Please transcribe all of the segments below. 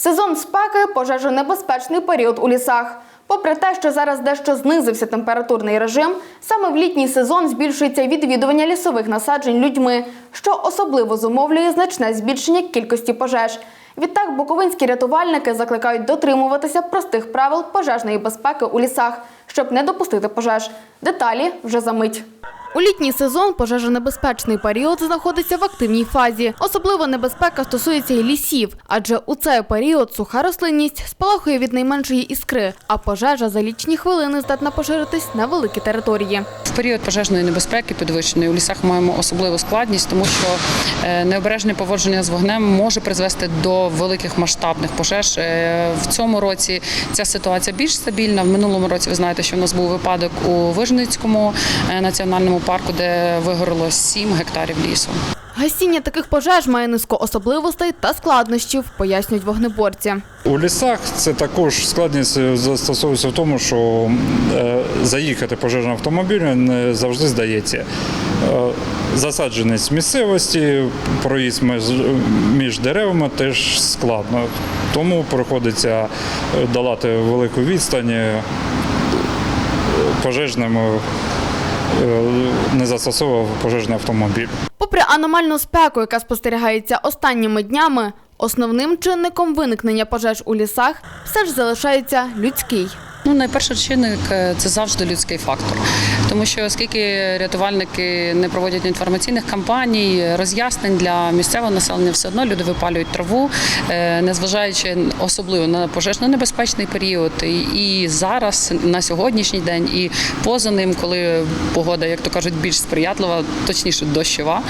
Сезон спеки пожежонебезпечний період у лісах. Попри те, що зараз дещо знизився температурний режим, саме в літній сезон збільшується відвідування лісових насаджень людьми, що особливо зумовлює значне збільшення кількості пожеж. Відтак буковинські рятувальники закликають дотримуватися простих правил пожежної безпеки у лісах, щоб не допустити пожеж. Деталі вже за мить. У літній сезон пожежонебезпечний період знаходиться в активній фазі. Особливо небезпека стосується і лісів, адже у цей період суха рослинність спалахує від найменшої іскри, а пожежа за лічні хвилини здатна поширитись на великі території. В період пожежної небезпеки підвищеної у лісах маємо особливу складність, тому що е, необережне поводження з вогнем може призвести до великих масштабних пожеж. Е, В цьому році ця ситуація більш стабільна. В минулому році ви знаєте, що в нас був випадок у Вижницькому е, національному парку, де вигоріло 7 гектарів лісу. Гасіння таких пожеж має низку особливостей та складнощів, пояснюють вогнеборці. У лісах це також складність застосовується в тому, що е, заїхати пожежним автомобілем не завжди здається. Е, Засадженість місцевості, проїзд між, між деревами теж складно. Тому приходиться е, долати велику відстань е, пожежним, е, не застосовував пожежний автомобіль. Попри аномальну спеку, яка спостерігається останніми днями, основним чинником виникнення пожеж у лісах все ж залишається людський. Ну, найперший чинник е, це завжди людський фактор, тому що оскільки рятувальники не проводять інформаційних кампаній, роз'яснень для місцевого населення, все одно люди випалюють траву, е, незважаючи особливо на пожежно-небезпечний період. І- зараз на сьогоднішній день, і поза ним, коли погода, як то кажуть, більш сприятлива, точніше дощова,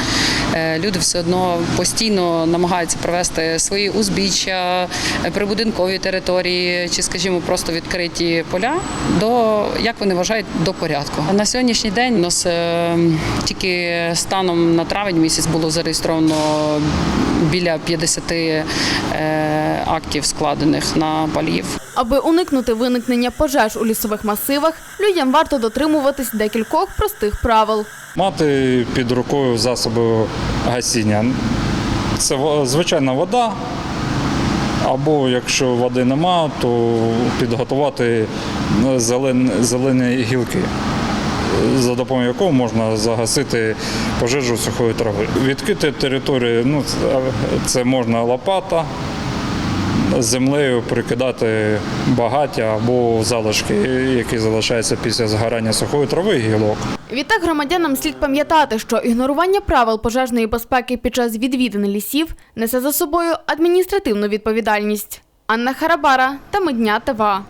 люди все одно постійно намагаються провести свої узбіччя, е, прибудинкові території, чи, скажімо, просто відкриті поля до як вони вважають до порядку. На сьогоднішній день у нас е, тільки станом на травень місяць було зареєстровано біля 50 е, актів складених на палів. Аби уникнути виникнення пожеж у лісових масивах, людям варто дотримуватись декількох простих правил. Мати під рукою засоби гасіння. Це звичайна вода. Або якщо води нема, то підготувати зелен, зелені гілки, за допомогою якого можна загасити пожежу сухої трави. Відкрити територію, ну, це можна лопата, землею прикидати багаття або залишки, які залишаються після згорання сухої трави і гілок. Відтак громадянам слід пам'ятати, що ігнорування правил пожежної безпеки під час відвідин лісів несе за собою адміністративну відповідальність. Анна Харабара та Медня ТВА.